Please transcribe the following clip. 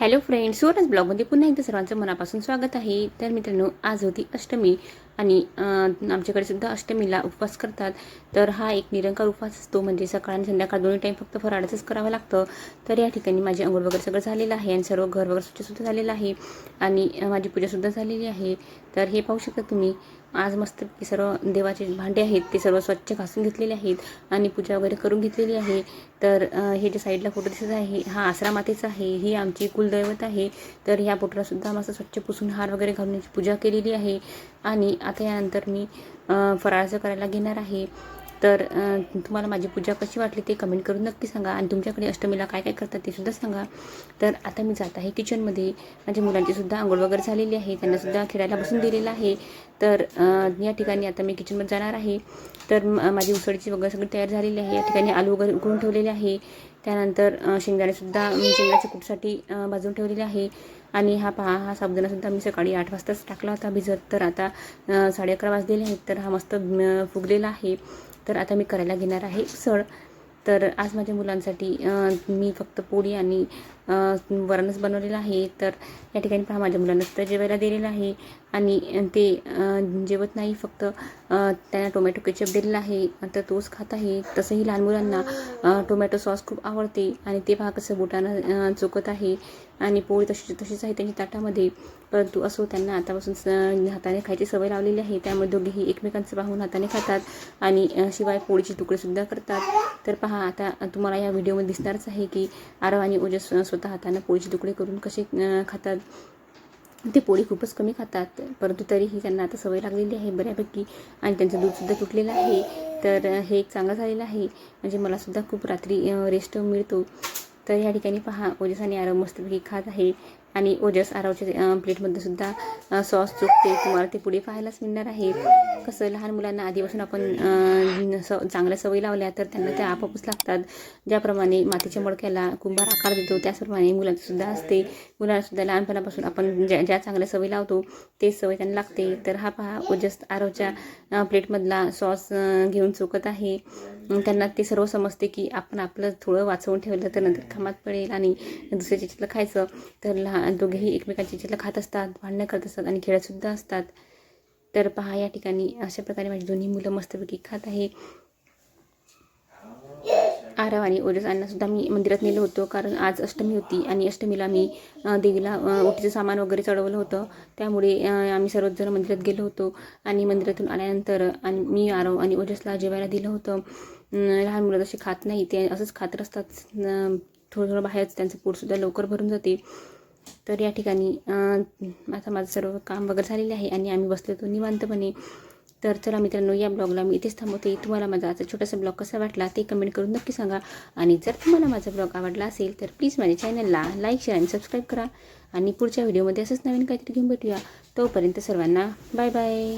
Hello friends सुवर्ण ब्लॉगमध्ये पुन्हा एकदा सर्वांचं मनापासून स्वागत आहे. तर मित्रांनो आज होती अष्टमी आणि आमच्याकडे सुद्धा अष्टमीला उपवास करतात. तर हा एक निरंकार उपवास असतो. म्हणजे सकाळ आणि संध्याकाळ दोन्ही टाईम फक्त फराळाचंच करावं लागतं. तर या ठिकाणी माझी अंघोळ वगैरे सगळं झालेलं आहे आणि सर्व घर वगैरे स्वच्छसुद्धा झालेलं आहे. आणि माझी पूजासुद्धा झालेली आहे. तर हे पाहू शकता तुम्ही आज मस्त सर्व देवाचे भांडे आहेत ते सर्व स्वच्छ घासून घेतलेले आहेत आणि पूजा वगैरे करून घेतलेली आहे. तर हे जे साईडला फोटो दिसत आहे हा आसरा मातेचा आहे ही आमची कुलदैवत आहे. तर ह्या फोटोला मस्त स्वच्छ पुसून हार वगैरे घालून पूजा केलेली आहे. आणि आता यानंतर मी फराळाचं करायला घेणार आहे. तर तुम्हाला माझी पूजा कशी वाटली ते कमेंट करून नक्की सांगा आणि तुमच्याकडे अष्टमीला काय काय करतात ते सुद्धा सांगा. तर आता मी जात आहे किचनमध्ये माझ्या मुलांची सुद्धा आंघोळ वगैरे झालेली आहे. त्यांनासुद्धा खेळायला बसून दिलेलं आहे. तर या ठिकाणी आता मी किचनमध्ये जाणार आहे. तर माझी उसळीची वगैरे सगळी तयार झालेली आहे. या ठिकाणी आलू वगैरे उकळून ठेवलेले आहे. त्यानंतर शेंगदाणेसुद्धा मी शेंगदाण्याच्या कूटसाठी भाजून ठेवलेले आहे. आणि हा पहा हा साबुदाणासुद्धा मी सकाळी आठ वाजताच टाकला होता भिजत. तर आता साडे अकरा वाजलेले आहेत. तर हा मस्त फुगलेला आहे. तर आता मी करायला घेणार आहे उसळ तर आज माझ्या मुलांसाठी मी फक्त पोळी आणि वरणच बनवलेलं आहे. तर या ठिकाणी पहा माझ्या मुलांना सुद्धा जेवायला दिलेलं आहे. आणि ते जेवत नाही फक्त त्यांना टोमॅटो केचप दिलेला आहे. तर तोच खात आहे. तसंही लहान मुलांना टोमॅटो सॉस खूप आवडते. आणि ते पहा कसं बोटानं चुकत आहे. आणि पोळी तशी तशीच आहे त्यांच्या ताटामध्ये. परंतु असो त्यांना आतापासून स- हाताने खायची सवय लावलेली आहे. त्यामुळे दोघेही एकमेकांचं पाहून हाताने खातात आणि शिवाय पोळीचे तुकडेसुद्धा करतात. तर पहा आता तुम्हाला या व्हिडिओमध्ये दिसणारच आहे की आरव आणि ओजस स्वतः हाताने पोळीचे तुकडे करून कसे खातात. ते पोळी खूपच कमी खातात परंतु तरीही त्यांना आता सवय लागलेली आहे बऱ्यापैकी. आणि त्यांचं दूधसुद्धा तुटलेलं आहे. तर हे एक चांगलं झालेलं आहे. म्हणजे मलासुद्धा खूप रात्री रेस्ट मिळतो. तर या ठिकाणी पहा ओजस आणि आरव मस्तपैकी खात आहे. आणि ओजस आरवच्या प्लेटमध्ये सुद्धा सॉस चुकते. तुम्हाला ते पुढे पाहायलाच मिळणार आहे. कसं लहान मुलांना आधीपासून आपण स चांगल्या सवयी लावल्या तर त्यांना त्या आपापूस लागतात. ज्याप्रमाणे मातीच्या मडक्याला कुंभार आकार देतो त्याचप्रमाणे मुलांची सुद्धा असते. मुलांना सुद्धा लहानपणापासून आपण ज्या ज्या चांगल्या सवयी लावतो तेच सवय त्यांना लागते. तर हा पहा ओजस आरवच्या प्लेटमधला सॉस घेऊन चुकत आहे. त्यांना ते सर्व समजते की आपण आपलं थोडं वाचवून ठेवलं तर नंतर कामात पडेल आणि दुसऱ्या याच्यातलं खायचं. तर लहान दोघेही एकमेकांच्या चित्र खात असतात भांडणं करत असतात आणि खेळतसुद्धा असतात. तर पहा या ठिकाणी अशा प्रकारे माझी दोन्ही मुलं मस्तपैकी खात आहे. आरव आणि ओरस सुद्धा मी मंदिरात नेलं होतं कारण आज अष्टमी होती आणि अष्टमीला मी देवीला उठीचं ओटीचं सामान वगैरे चढवलं होतं. त्यामुळे आम्ही सर्वच जण मंदिरात गेलो होतो आणि मंदिरातून आल्यानंतर आणि मी आरव आणि ओजसला जेवायला दिलं होतं. लहान मुलं तसे खात नाही ते असंच खात असतात थोडं थोडं बाहेरच त्यांचं पोटसुद्धा लवकर भरून जाते. तर या ठिकाणी आता माझं सर्व काम वगैरे झालेले आहे आणि आम्ही बसलो होतो निवांतपणे. तर चला मित्रांनो या ब्लॉगला मी इथेच थांबवते. तुम्हाला माझा आजचा छोटासा ब्लॉग कसा वाटला ते कमेंट करून नक्की सांगा. आणि जर तुम्हाला माझा ब्लॉग आवडला असेल तर प्लीज माझ्या चॅनलला लाईक शेअर आणि सबस्क्राईब करा. आणि पुढच्या व्हिडिओमध्ये असंच नवीन काहीतरी घेऊन भेटूया. तोपर्यंत सर्वांना बाय बाय